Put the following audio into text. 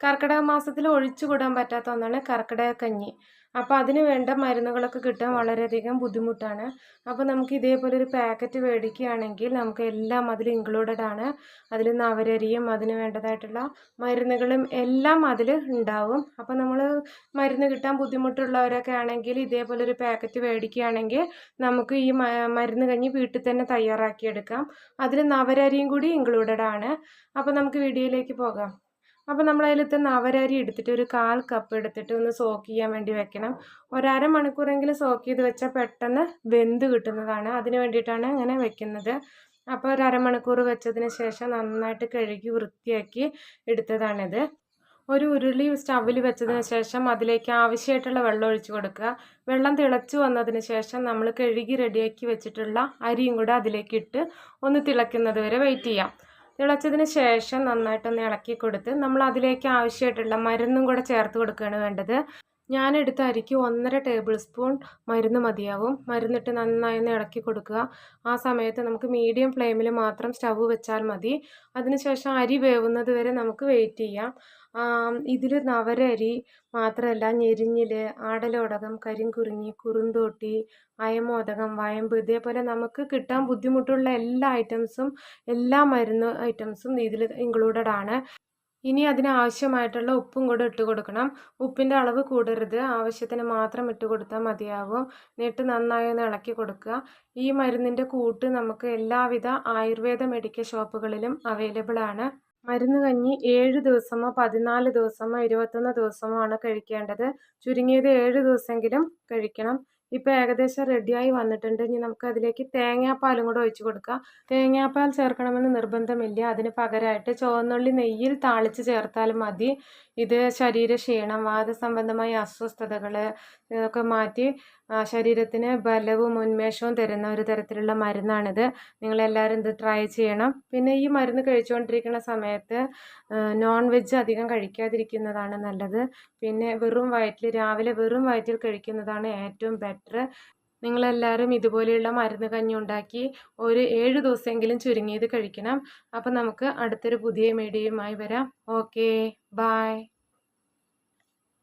കർക്കിടക മാസത്തിൽ ഒഴിച്ചുകൂടാൻ പറ്റാത്ത ഒന്നാണ് കർക്കിടക കഞ്ഞി. അപ്പോൾ അതിന് വേണ്ട മരുന്നുകളൊക്കെ കിട്ടാൻ വളരെയധികം ബുദ്ധിമുട്ടാണ്. അപ്പോൾ നമുക്ക് ഇതേപോലെ ഒരു പാക്കറ്റ് മേടിക്കുകയാണെങ്കിൽ നമുക്ക് എല്ലാം അതിൽ ഇൻക്ലൂഡഡ് ആണ്. അതിൽ നവരരിയും അതിന് വേണ്ടതായിട്ടുള്ള മരുന്നുകളും എല്ലാം അതിൽ ഉണ്ടാവും. അപ്പോൾ നമ്മൾ മരുന്ന് കിട്ടാൻ ബുദ്ധിമുട്ടുള്ളവരൊക്കെ ആണെങ്കിൽ ഇതേപോലെ ഒരു പാക്കറ്റ് മേടിക്കുകയാണെങ്കിൽ നമുക്ക് ഈ മരുന്ന് കഞ്ഞി വീട്ടിൽ തന്നെ തയ്യാറാക്കിയെടുക്കാം. അതിൽ നവരരിയും കൂടി ഇൻക്ലൂഡഡ് ആണ്. അപ്പോൾ നമുക്ക് വീഡിയോയിലേക്ക് പോകാം. അപ്പോൾ നമ്മൾ അതിലത്തെ നവരരി എടുത്തിട്ട് ഒരു കാൽ കപ്പ് എടുത്തിട്ട് ഒന്ന് സോക്ക് ചെയ്യാൻ വേണ്ടി വെക്കണം. ഒരര മണിക്കൂറെങ്കിലും സോക്ക് ചെയ്ത് വെച്ചാൽ പെട്ടെന്ന് വെന്ത് കിട്ടുന്നതാണ്. അതിന് വേണ്ടിയിട്ടാണ് അങ്ങനെ വെക്കുന്നത്. അപ്പോൾ ഒരു അരമണിക്കൂർ വെച്ചതിന് ശേഷം നന്നായിട്ട് കഴുകി വൃത്തിയാക്കി എടുത്തതാണിത്. ഒരു ഉരുളി സ്റ്റവിൽ വെച്ചതിന് ശേഷം അതിലേക്ക് ആവശ്യമായിട്ടുള്ള വെള്ളം ഒഴിച്ച് കൊടുക്കുക. വെള്ളം തിളച്ചു വന്നതിന് ശേഷം നമ്മൾ കഴുകി റെഡിയാക്കി വെച്ചിട്ടുള്ള അരിയും കൂടെ അതിലേക്ക് ഇട്ട് ഒന്ന് തിളയ്ക്കുന്നത് വരെ വെയിറ്റ് ചെയ്യാം. തിളച്ചതിന് ശേഷം നന്നായിട്ടൊന്ന് ഇളക്കി കൊടുത്ത് നമ്മൾ അതിലേക്ക് ആവശ്യമായിട്ടുള്ള മരുന്നും കൂടെ ചേർത്ത് കൊടുക്കുകയാണ് വേണ്ടത്. ഞാൻ എടുത്ത അരിക്ക് ഒന്നര ടേബിൾ സ്പൂൺ മരുന്ന് മതിയാവും. മരുന്നിട്ട് നന്നായി ഒന്ന് ഇളക്കി കൊടുക്കുക. ആ സമയത്ത് നമുക്ക് മീഡിയം ഫ്ലെയിമിൽ മാത്രം സ്റ്റവ് വെച്ചാൽ മതി. അതിനുശേഷം അരി വേവുന്നത് വരെ നമുക്ക് വെയിറ്റ് ചെയ്യാം. ഇതിൽ നവരരി മാത്രമല്ല ഞെരിഞ്ഞിൽ ആടലോടകം കരിങ്കുറിഞ്ഞി കുറുന്തോട്ടി അയമോദകം വയമ്പ് ഇതേപോലെ നമുക്ക് കിട്ടാൻ ബുദ്ധിമുട്ടുള്ള എല്ലാ ഐറ്റംസും എല്ലാ മരുന്ന് ഐറ്റംസും ഇതിൽ ഇൻക്ലൂഡഡ് ആണ്. ഇനി അതിനാവശ്യമായിട്ടുള്ള ഉപ്പും കൂടെ ഇട്ട് കൊടുക്കണം. ഉപ്പിന്റെ അളവ് കൂടരുത്. ആവശ്യത്തിന് മാത്രം ഇട്ട് കൊടുത്താൽ മതിയാവും. എന്നിട്ട് നന്നായി ഒന്ന് ഇളക്കി കൊടുക്കുക. ഈ മരുന്നിന്റെ കൂട്ട് നമുക്ക് എല്ലാവിധ ആയുർവേദ മെഡിക്കൽ ഷോപ്പുകളിലും അവൈലബിൾ ആണ്. മരുന്ന് കഞ്ഞി ഏഴ് ദിവസമോ പതിനാല് ദിവസമോ ഇരുപത്തൊന്ന് ദിവസമോ ആണ് കഴിക്കേണ്ടത്. ചുരുങ്ങിയത് ഏഴ് ദിവസമെങ്കിലും കഴിക്കണം. ഇപ്പോൾ ഏകദേശം റെഡിയായി വന്നിട്ടുണ്ട്. ഇനി നമുക്ക് അതിലേക്ക് തേങ്ങാപ്പാലും കൂടെ ഒഴിച്ച് കൊടുക്കാം. തേങ്ങാപ്പാൽ ചേർക്കണമെന്ന് നിർബന്ധമില്ല. അതിന് പകരമായിട്ട് ചുവന്നുള്ളി നെയ്യിൽ താളിച്ച് ചേർത്താലും മതി. ഇത് ശരീര ക്ഷീണം വാദസംബന്ധമായ അസ്വസ്ഥതകൾ ഇതൊക്കെ മാറ്റി ശരീരത്തിന് ബലവും ഉന്മേഷവും തരുന്ന ഒരു തരത്തിലുള്ള മരുന്നാണിത്. നിങ്ങളെല്ലാവരും ഇത് ട്രൈ ചെയ്യണം. പിന്നെ ഈ മരുന്ന് കഴിച്ചുകൊണ്ടിരിക്കുന്ന സമയത്ത് നോൺ വെജ് അധികം കഴിക്കാതിരിക്കുന്നതാണ് നല്ലത്. പിന്നെ വെറും വയറ്റിൽ രാവിലെ വെറും വയറ്റിൽ കഴിക്കുന്നതാണ് ഏറ്റവും ബെറ്റർ നിങ്ങളെല്ലാവരും ഇതുപോലെയുള്ള മരുന്ന് കഞ്ഞി ഉണ്ടാക്കി ഒരു ഏഴ് ദിവസമെങ്കിലും ചുരുങ്ങിയത് കഴിക്കണം. അപ്പം നമുക്ക് അടുത്തൊരു പുതിയ മീഡിയയുമായി വരാം. Okay bye.